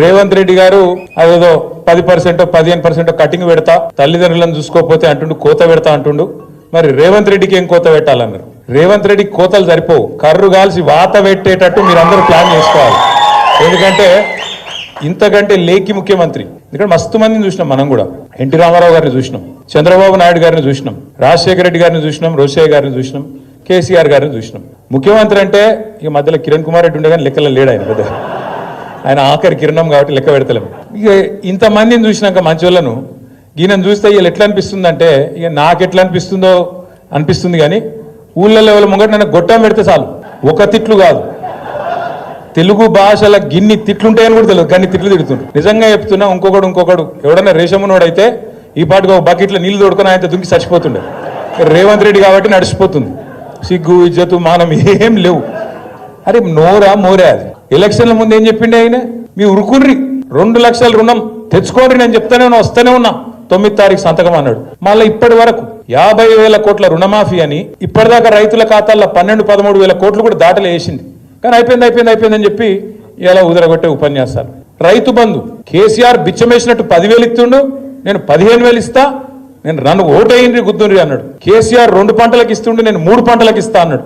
రేవంత్ రెడ్డి గారు అదేదో పది పర్సెంట్ పదిహేను పర్సెంట్ కటింగ్ పెడతా తల్లిదండ్రులను చూసుకోకపోతే అంటుండు కోత పెడతా అంటుండు. మరి రేవంత్ రెడ్డికి ఏం కోత పెట్టాలన్నారు రేవంత్ రెడ్డికి కోతలు సరిపోవు. కర్రు కాల్సి వాత పెట్టేటట్టు మీరందరూ ప్లాన్ చేసుకోవాలి. ఎందుకంటే ఇంతకంటే లేకి ముఖ్యమంత్రి. ఎందుకంటే మస్తు మందిని చూసినాం మనం కూడా. ఎన్టీ రామారావు గారిని చూసినాం. చంద్రబాబు నాయుడు గారిని చూసినాం. రాజశేఖర రెడ్డి గారిని చూసినాం. రోషయ్య గారిని చూసినాం. కేసీఆర్ గారిని చూసినాం. ముఖ్యమంత్రి అంటే ఈ మధ్యలో కిరణ్ కుమార్ రెడ్డి ఉండే కానీ లెక్కలో లేడు ఆయన పెద్ద. ఆయన ఆఖరి కిరణం కాబట్టి లెక్క పెడతలేము. ఇక ఇంతమందిని చూసినాక మంచోళ్ళను ఈయనను చూస్తే వీళ్ళు ఎట్లా అనిపిస్తుందంటే ఇక నాకు ఎట్లా అనిపిస్తుందో అనిపిస్తుంది కానీ ఊళ్ళల్లో ఎవరి ముంగట నన్ను గొట్టం పెడితే చాలు. ఒక తిట్లు కాదు. తెలుగు భాషల గిన్ని తిట్లుంటాయని కూడా తెలియదు. గన్ని తిట్లు తిడుతుండ్రు. నిజంగా చెప్తున్నా ఇంకొకడు ఇంకొకడు. ఎవడన్నా రేషమునోడైతే ఈ పాటుగా ఒక బకెట్లో నీళ్ళు తోడుకొని ఆయన దుంకి చచ్చిపోతుండే. రేవంత్ రెడ్డి కాబట్టి నడిచిపోతుంది. సిగ్గు ఇజ్జతు మానం ఏం లేవు. అరే నోరా మోరే అది. ఎలక్షన్ల ముందు ఏం చెప్పిండే ఆయన? మీ ఉరుకుర్రి రెండు లక్షల రుణం తెచ్చుకోండి నేను చెప్తానే ఉన్నా వస్తూనే ఉన్నా. తొమ్మిది తారీఖు సంతకం అన్నాడు. మళ్ళీ ఇప్పటి వరకు యాభై వేల కోట్ల రుణమాఫీ అని ఇప్పటిదాకా రైతుల ఖాతాల్లో పన్నెండు పదమూడు వేల కోట్లు కూడా దాటలు వేసింది. కానీ అయిపోయింది అయిపోయింది అయిపోయింది అని చెప్పి ఇలా ఉదరగొట్టే ఉపన్యాసాలు. రైతు బంధు కేసీఆర్ బిచ్చమేసినట్టు పదివేలు ఇస్తుండు నేను పదిహేను వేలు ఇస్తా నేను రన్ను ఓటైంది గుద్దుండ్రి అన్నాడు. కేసీఆర్ రెండు పంటలకు ఇస్తుండు నేను మూడు పంటలకు ఇస్తా అన్నాడు.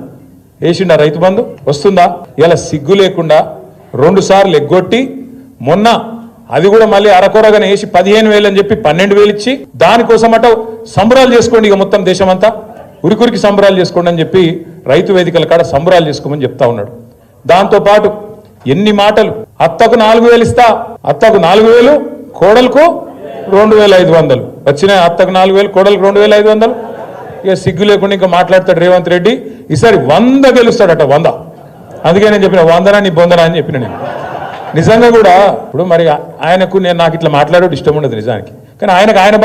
వేసిండా రైతు బంధు? వస్తుందా? ఇలా సిగ్గు లేకుండా రెండు సార్లు ఎగ్గొట్టి మొన్న అది కూడా మళ్ళీ అరకొరగానే వేసి పదిహేను వేలు అని చెప్పి పన్నెండు వేలు ఇచ్చి దానికోసం అట సంబరాలు చేసుకోండి ఇక మొత్తం దేశమంతా. ఉరికురికి సంబరాలు చేసుకోండి అని చెప్పి రైతు వేదికల కాడ సంబరాలు చేసుకోమని చెప్తా ఉన్నాడు. దాంతో పాటు ఎన్ని మాటలు? అత్తకు నాలుగు వేలు ఇస్తా అత్తకు నాలుగు వేలు కోడలకు రెండు వేల ఐదు వందలు. వచ్చిన అత్తకు నాలుగు వేలు కోడలకు రెండు వేల ఐదు వందలు. ఇక సిగ్గు లేకుండా ఇంకా మాట్లాడతాడు రేవంత్ రెడ్డి. ఈసారి వంద గెలుస్తాడట వంద. అందుకే నేను చెప్పిన వందనా నీ బొందనా అని చెప్పిన నేను. నిజంగా కూడా ఇప్పుడు మరి ఆయనకు నేను నాకు ఇట్లా మాట్లాడేది ఇష్టం ఉండదు నిజానికి. కానీ ఆయనకు ఆయన